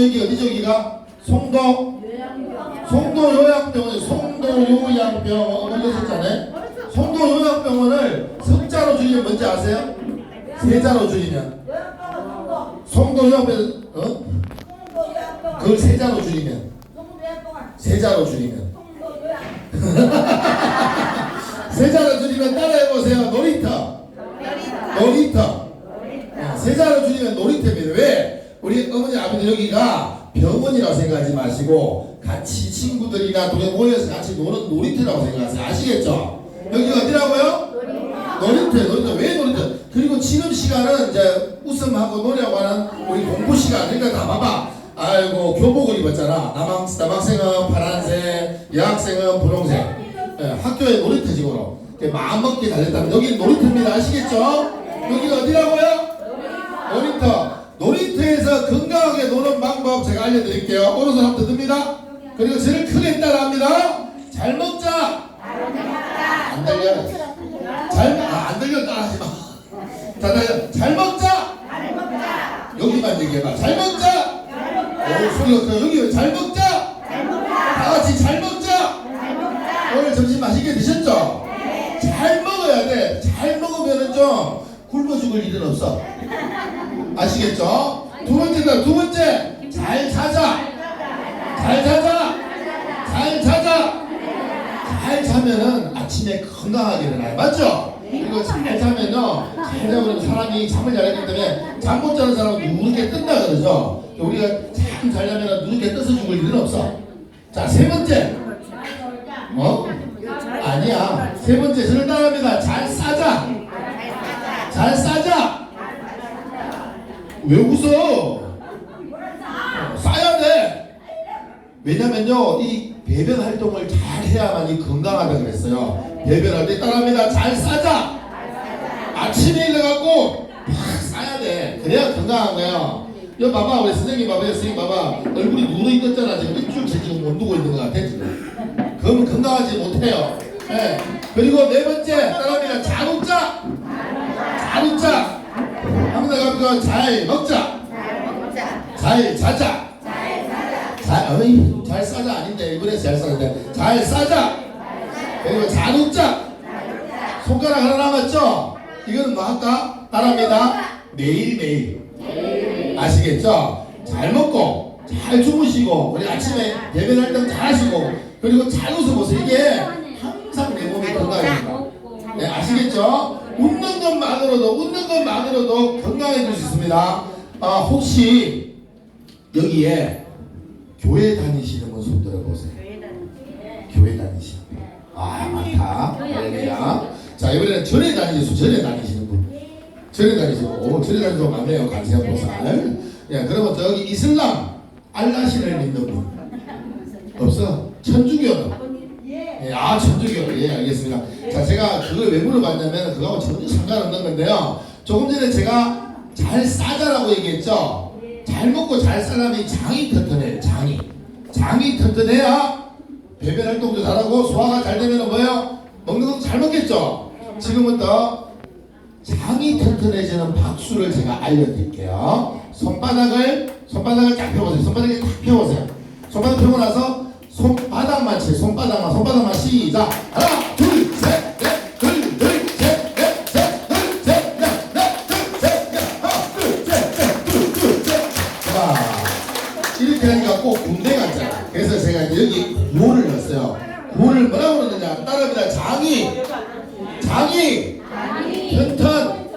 여기 어디죠 여기가? 송도? 송도 요양병원 송도 요양병원. 어머니 오셨잖아요 송도 요양병원을 석자로 줄이면 뭔지 아세요? 세자로 줄이면. 송도 요양병원 어? 그걸 세자로 줄이면. 세자로 줄이면. 세자로 줄이면 따라해보세요. 놀이터. 놀이터. 어, 세자로 줄이면 놀이터입니다. 왜? 우리 어머니 아버지 여기가 병원이라고 생각하지 마시고 같이 친구들이나 동네 모여서 같이 노는 놀이터라고 생각하세요. 아시겠죠? 여기가 어디라고요? 놀이터. 놀이터. 왜 놀이터? 그리고 지금 시간은 이제 웃음하고 노래하고 하는 우리 공부 시간. 그러니까 다 봐봐. 아이고 교복을 입었잖아. 남학, 남학생은 파란색 여학생은 분홍색. 예, 학교에 놀이터 지고로. 마음먹기 달렸다면 여기 놀이터입니다. 아시겠죠? 여기가 어디라고요? 놀이터 놀이터에서 건강하게 노는 방법 제가 알려드릴게요. 오른손 한번 듭니다? 그리고 저를 크게 따라합니다. 잘 먹자. 안 들려 잘안 들려 따라하지 마 자, 자, 잘 먹자. 여기만 얘기해봐. 잘 먹자. 오 소리가 커 여기 잘 먹자? 다 같이 잘 먹자. 오늘 점심 맛있게 드셨죠? 잘 먹어야 돼. 잘 먹으면은 좀 굶어 죽을 일은 없어. 아시겠죠? 두 번째다. 두 번째. 잘 자자. 잘 자자. 잘 자자. 잘 자면은 아침에 건강하게 일어나요. 맞죠? 그리고 잘 자면요. 잘 자면 사람이 잠을 잘 자기 때문에 잠 못 자는 사람은 누렇게 뜬다 그러죠. 우리가 참 잘 자면 누렇게 떠서 죽을 일은 없어. 자, 세 번째. 어? 아니야. 세 번째 따라합니다. 잘 싸자. 잘 싸자. 왜 웃어? 어, 싸야 돼. 왜냐면요, 이 배변 활동을 잘 해야만이 건강하다 그랬어요. 배변할 때 따라합니다. 잘 싸자. 아침에 일어나고 팍 싸야 돼. 그래야 건강한 거예요. 여기 봐봐, 우리 선생님 봐봐, 선생님 봐봐. 얼굴이 누르 있었잖아. 지금 일주일 지금 못 두고 있는 것 같아, 지금. 그러면 건강하지 못해요. 예. 그리고 네 번째, 따라합니다. 잘 웃자. 잘 웃자. 합니다. 그러니까 잘 먹자. 잘 자자. 잘, 어이, 잘 싸자 아닌데, 이번에 잘 싸는데. 잘 싸자. 그리고 잘 웃자. 손가락 하나 남았죠? 이거는 뭐 할까? 따라합니다. 매일매일. 아시겠죠? 잘 먹고, 잘 주무시고, 그리고 아침에 배변 활동 잘 하시고, 그리고 잘 웃어보세요. 이게 항상 내 몸이 건강해진다. 네, 아시겠죠? 웃는 것만으로도, 웃는 것만으로도 건강해질 수 있습니다. 아, 혹시 여기에 교회 다니시는 분 손 들어 보세요. 교회 다니시는 분. 아, 많다. 할렐루야. 자, 이번에는 절에 다니시는, 절에 다니시는 분. 절에 다니시고, 오, 절에 분 많네요. 간세한 보살. 야, 그러면 저기 이슬람, 알라신을 믿는 분. 없어? 천주교는? 예, 아, 천주교. 예, 알겠습니다. 자, 제가 그걸 왜 물어봤냐면, 그거하고 전혀 상관없는 건데요. 조금 전에 제가 잘 싸자라고 얘기했죠? 잘 먹고 잘 살려면 장이 튼튼해요, 장이. 장이 튼튼해야 배변 활동도 잘하고 소화가 잘 되면 뭐예요? 먹는 것도 잘 먹겠죠? 지금부터 장이 튼튼해지는 박수를 제가 알려드릴게요. 손바닥을 손바닥을 쫙 펴보세요. 손바닥을 딱 펴보세요. 손바닥 펴고 나서 손바닥만 치 손바닥만 손바닥만 시작. 하나 이렇게 하니까 꼭 군대 같잖아. 그래서 제가 여기 구호를 넣었어요. 구호를 뭐라고 그러느냐? 따라합니다. 장이, 장이, 튼튼,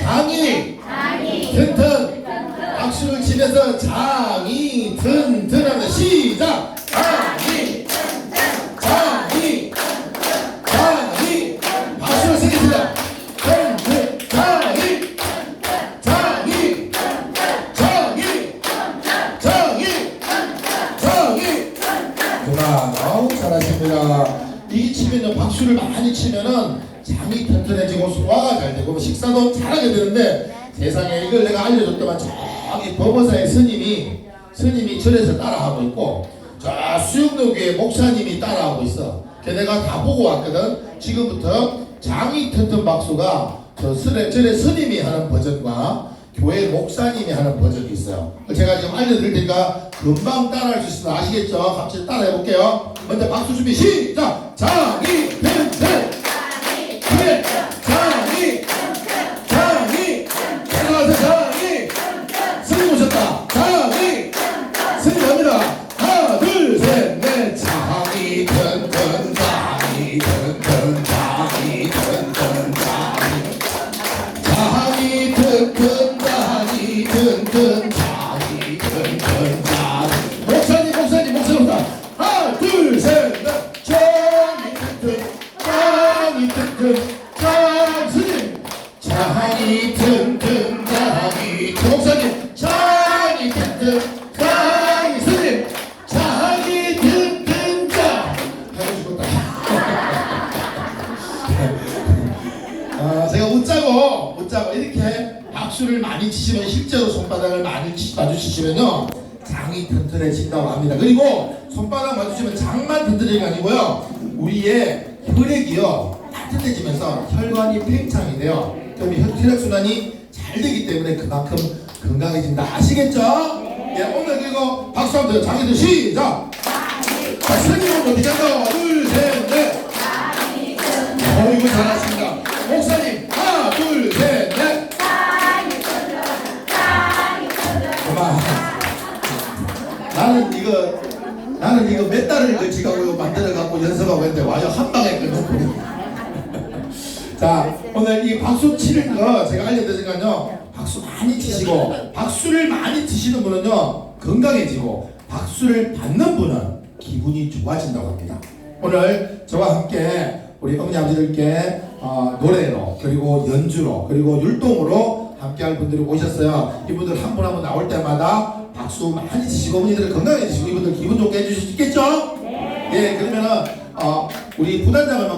장이, 튼튼. 박수를 치면서 장이, 하면 시작. 장이, 장이, 장이. 박수를 치자. 튼튼, 장이, 장이, 장이. 정의! 정의! 그만, 어우, 잘하십니다. 이 치면은 박수를 많이 치면은 장이 튼튼해지고 소화가 잘 되고 식사도 잘하게 되는데 세상에 이걸 내가 알려줬더만 저기 법원사의 스님이 스님이 절에서 따라하고 있고 저 수영도교의 목사님이 따라하고 있어. 그 내가 다 보고 왔거든. 지금부터 장이 튼튼 박수가 저 절의, 절의 스님이 하는 버전과 교회 목사님이 하는 버전이 있어요. 제가 지금 알려드릴 테니까 금방 따라할 수 있습니다. 아시겠죠? 같이 따라해 볼게요. 먼저 박수 준비 시작. 장이 펜 튼튼 장 박수를 많이 치시면 실제로 손바닥을 많이 치, 마주치시면요 장이 튼튼해진다고 합니다. 그리고 손바닥 마주치면 장만 튼튼해지는 게 아니고요 우리의 혈액이요 따뜻해지면서 혈관이 팽창이 돼요. 그럼 혈- 혈액 순환이 잘 되기 때문에 그만큼 건강해진다. 아시겠죠? 예, 오늘 그리고 박수 한번 드려. 장이들 시작. 자, 스님은 어디 간다? 둘, 셋, 넷. 어이구 잘하십니다. 달을 그 지가 만들어 갖고 연습하고 했는데 와요 한 방에 끝났고. 자 오늘 이 박수 치는 거 제가 알려드리니까요 박수 많이 치시고 박수를 많이 치시는 분은요 건강해지고 박수를 받는 분은 기분이 좋아진다고 합니다. 오늘 저와 함께 우리 어머니 아버지들께 어, 노래로 그리고 연주로 그리고 율동으로 함께할 분들이 오셨어요. 이분들 한 분 한 분 나올 때마다 박수 많이 치시고 어머니들 건강해지시고 이분들 기분 좋게 해주실 수 있겠죠? 네. 예 그러면은 어, 우리 부단장을